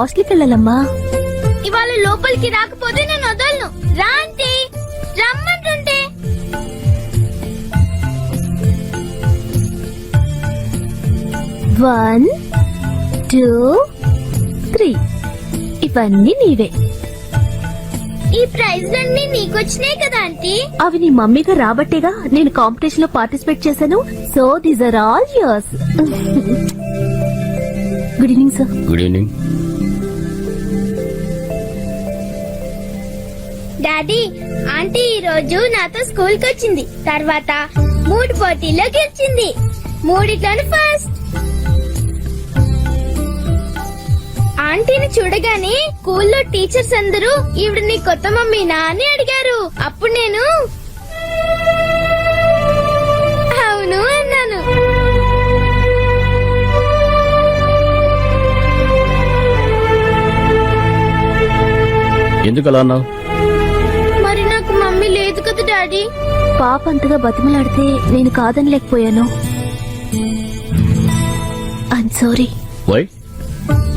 హాస్టల్కి వెళ్ళాలమ్మా ఇవాళ లోపలికి రాకపోతే నేను వదలను. రా రమ్మంటుంటే. One two three. ఇవన్నీ నీవే. ఈ ప్రైజ్లన్నీ నీకొచ్చినాయి కదా ఆంటీ. అవి నీ మమ్మీగా రాబట్టేగా. నేను కాంపిటీషన్లో పార్టిసిపేట్ చేశాను. So these are all yours good evening sir. Good evening. Daddy aunty ఈ రోజు నాతో స్కూల్కి వచ్చింది తర్వాత మూడు పోటీల్లో గెలిచింది మూడిట్లోని ఫస్ట్ ఆంటీని చూడగానే స్కూల్లో టీచర్స్ అందరూ ఈవిడ నీ కొత్త మమ్మీనా? అని అడిగారు. అప్పుడు నేను అవును అన్నాను. ఎందుకు అలా అన్నావు? డాడీ? పాప అంతగా బతిమలాడితే నేను కాదనలేకపోయాను. I'm sorry why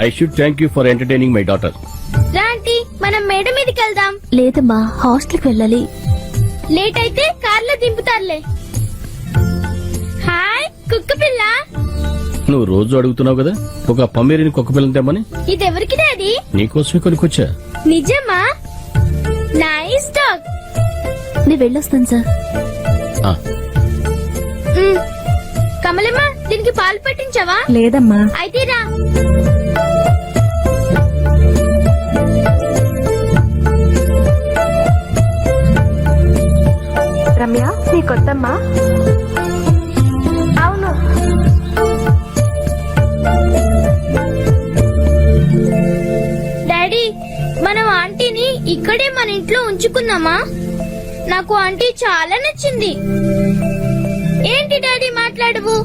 I should thank you for entertaining my daughter రా ఆంటీ మనం మేడ మీదకి వెళ్దాం లేదమ్మా హాస్టల్కి వెళ్ళాలి. లేట్ అయితే కార్లో దింపుతారులే. హాయ్ కుక్క పిల్ల. నువ్వు రోజు అడుగుతున్నావు కదా? ఒక పమ్మేరిని కుక్క పిల్లని తెమ్మని? ఇదెవరికి డాడీ? నీకోసమే కొనుక్కొచ్చా? నిజమా? నైస్ డాగ్ నేను వెళ్ళొస్తాను సార్. ఆ, కమలమ్మ దీనికి పాలు పట్టించావా? లేదమ్మా. అయితే రా. రమ్య నీ కొత్తమ్మా? అవును. డాడీ మనం ఆంటీని ఇక్కడే మన ఇంట్లో ఉంచుకుందామా? నాకు ఆంటీ చాలా నచ్చింది. ఏంటి డాడీ మాట్లాడవు?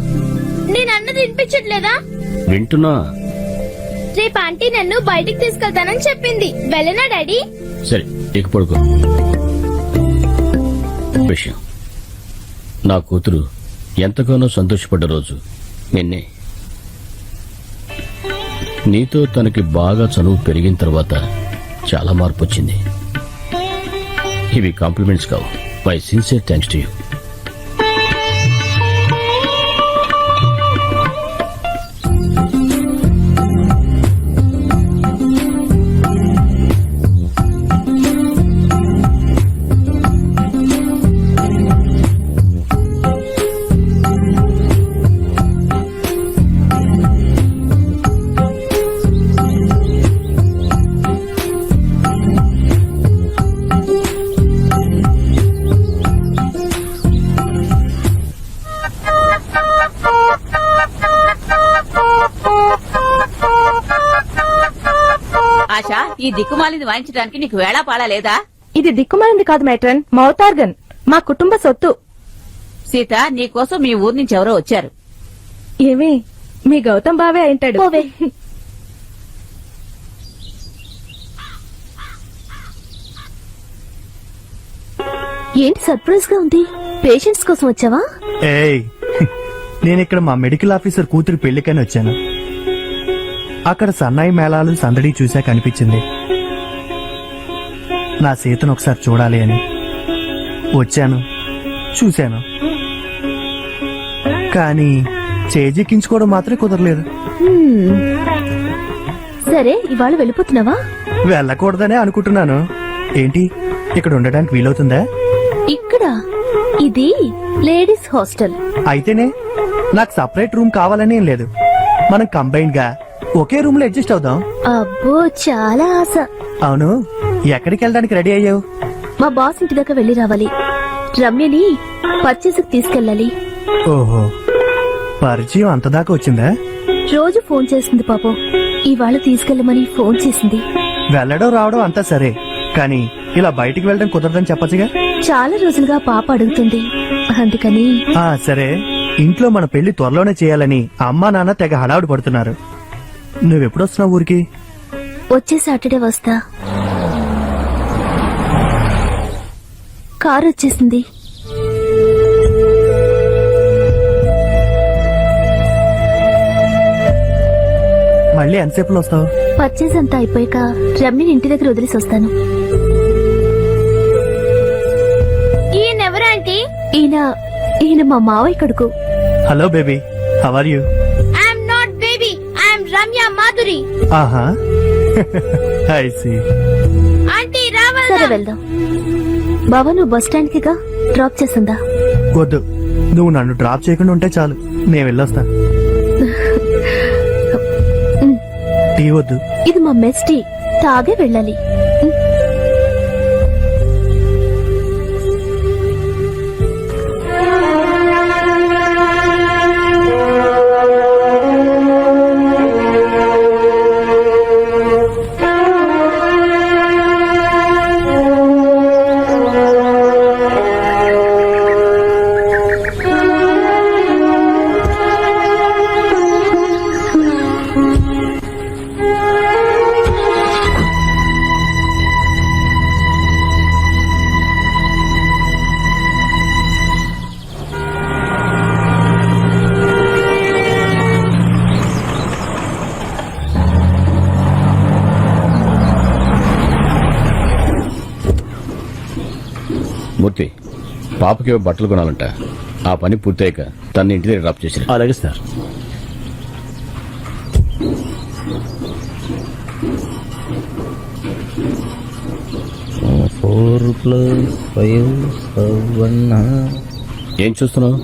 నేను అన్నది వినిపించట్లేదా? వింటున్నా. రేపు ఆంటీ నన్ను బయటికి తీసుకెళ్తానని చెప్పింది. వెళ్ళనా డాడీ? సరే ఇక పడుకో. విషయం. నా కూతురు ఎంతగానో సంతోషపడ్డ రోజు. నిన్నే. నీతో తనకి బాగా చనువు పెరిగిన తర్వాత చాలా మార్పు వచ్చింది. ఇవి కాంప్లిమెంట్స్ కావు. My sincere thanks to you Asha ఈ దిక్కుమాలింది వాయించడానికి నీకు వేళా పాడా లేదా? ఇది దిక్కుమాలింది కాదు మేట్రన్ మౌతార్గన్ మా కుటుంబ సొత్తు. సీత నీకోసం మీ ఊరు నుంచి ఎవరో వచ్చారు. ఏమి? మీ గౌతమ్ బావే అయింటాడు. ఏంటి సర్ప్రైజ్గా ఉంది? పేషెంట్స్ కోసం వచ్చావా? ఏయ్ నేను ఇక్కడ మా మెడికల్ ఆఫీసర్ కూతురు పెళ్ళికని వచ్చాను. అక్కడ సన్నాయి మేళాలు సందడి చూసా కనిపించింది. నా సీతను ఒకసారి చూడాలి అని. వచ్చాను చూశాను. కానీ చేజిక్కించుకోవడం మాత్రమే కుదరలేదు. సరే ఇవాళ వెళ్ళిపోతున్నావా? వెళ్ళకూడదనే అనుకుంటున్నాను. ఏంటి ఇక్కడ ఉండడానికి వీలవుతుందా? ఇక్కడ. ఇది లేడీస్ హాస్టల్. అయితేనే నాకు సపరేట్ రూమ్ కావాలని ఏం లేదు. మనం కంబైన్డ్గా ఒకే రూమ్లో అడ్జస్ట్ అవుదాం. అబ్బో చాలా ఆశ. అవును. ఎక్కడికి వెళ్ళడానికి రెడీ అయ్యావు? మా బాస్ ఇంటి దాకా వెళ్ళి రావాలి. రమ్యని పర్చేసుకు తీసుకెళ్ళాలి. ఓహో. పరిచయం అంత దాకా వచ్చిందా? రోజు ఫోన్ చేస్తుంది పాపం. ఇవాళ తీసుకెళ్ళమని ఫోన్ చేసింది. వెళ్ళడం రావడం అంతా సరే. కానీ ఇలా బయటికి వెళ్ళడం కుదరదని చెప్పచ్చుగా? చాలా రోజులుగా పాప అడుగుతుంది. అందుకని ఆ సరే. ఇంట్లో మన పెళ్ళి త్వరలోనే చేయాలని అమ్మా నాన్న తెగ హడావుడి పడుతున్నారు. నువ్వెప్పుడు వస్తున్నావు ఊరికి? వచ్చే సాటర్డే వస్తా. కారు వచ్చేసింది. మళ్ళీ ఎంతసేపులో వస్తావు? పర్చేస్ అంతా అయిపోయాక రమ్మిని ఇంటి దగ్గర వదిలేసి వస్తాను. ఆంటీ? ఈయన ఈయన మా మావయ్య కొడుకు. Hello baby how are you Ramya Madhuri. ఆహా. ఐ సీ ఆంటీ సరే రావాలా వెళ్దాం. బావా నువ్వు బస్ స్టాండ్ కిగా డ్రాప్ చేసిందా? వద్దు. నువ్వు నన్ను డ్రాప్ చేయకుండా ఉంటే చాలు. నేను వెళ్ళొస్తా. టీ వద్దు. ఇది మా మెస్ టీ. తాగే వెళ్ళాలి. మూర్తి పాపకి బట్టలు కొనాలంట. ఆ పని పూర్తయ్యాక తన ఇంటి దగ్గర డ్రాప్ చేసి అలాగే sir. Four plus five seven ఏం చూస్తున్నావు?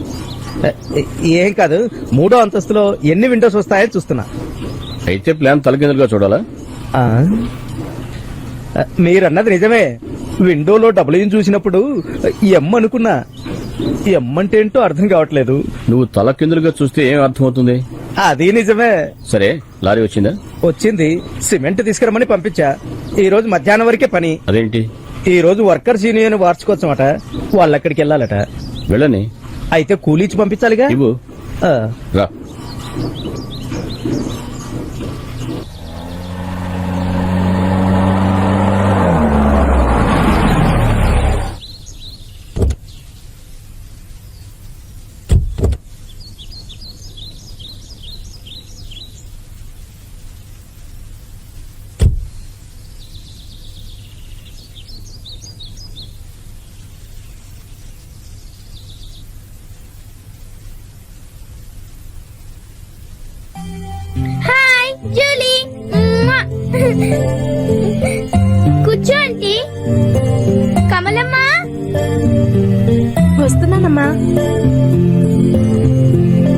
ఏం కాదు. మూడో అంతస్తులో ఎన్ని విండోస్ వస్తాయని చూస్తున్నా. అయితే ప్లాన్ తలకిందులుగా చూడాలా? మీరన్నది నిజమే. విండోలో డబ్ల్యూ చూసినప్పుడు ఎమ్ అనుకున్నా. ఎమ్ అంటే ఏంటో అర్థం కావట్లేదు. నువ్వు తలకిందులుగా చూస్తే ఏం అర్థమవుతుంది? అది నిజమే. సరే లారీ వచ్చిందా? వచ్చింది. సిమెంట్ తీసుకురమ్మని పంపించా. ఈ రోజు మధ్యాహ్నం వరకే పని. అదేంటి? ఈ రోజు వర్కర్స్ యూనియన్ వార్చుకోవచ్చమట. వాళ్ళు అక్కడికి వెళ్ళాలట. వెళ్ళని? అయితే కూలీచి పంపించాలిగా? ఇవ్వు. రా. కూర్చో ఆంటీ. కమలమ్మ. వస్తున్నానమ్మా.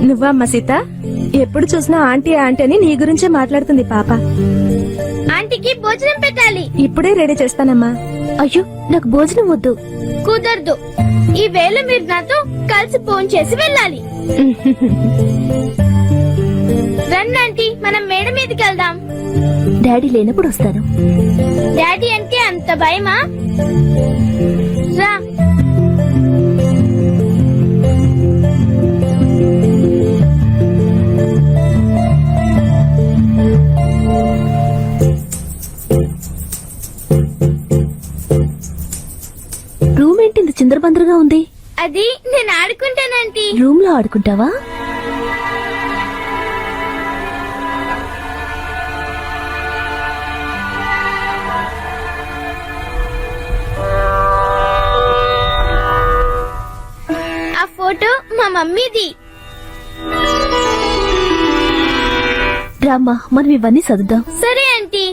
నువ్వమ్మా సీత? ఎప్పుడు చూసినా ఆంటీ ఆంటీ అని నీ గురించే మాట్లాడుతుంది పాప. ఆంటీకి భోజనం పెట్టాలి. ఇప్పుడే రెడీ చేస్తానమ్మా. అయ్యో నాకు భోజనం వద్దు. కుదరదు. ఈ వేళ మీరు నాతో కలిసి ఫోన్ చేసి వెళ్ళాలి. రండి ఆంటీ. మనం మేడ మీదకి వెళ్దాం. డాడీ లేనప్పుడు వస్తాను. డాడీ అంటే అంత భయమా? రా. రూమ్ ఏంటి ఇంత చిందరబందరగా ఉంది? అది నేను ఆడుకుంటానంటీ రూమ్లో ఆడుకుంటావా? మమ్మీది. రామ్మా మనం ఇవన్నీ చదువుదాం. సరే ఆంటీ.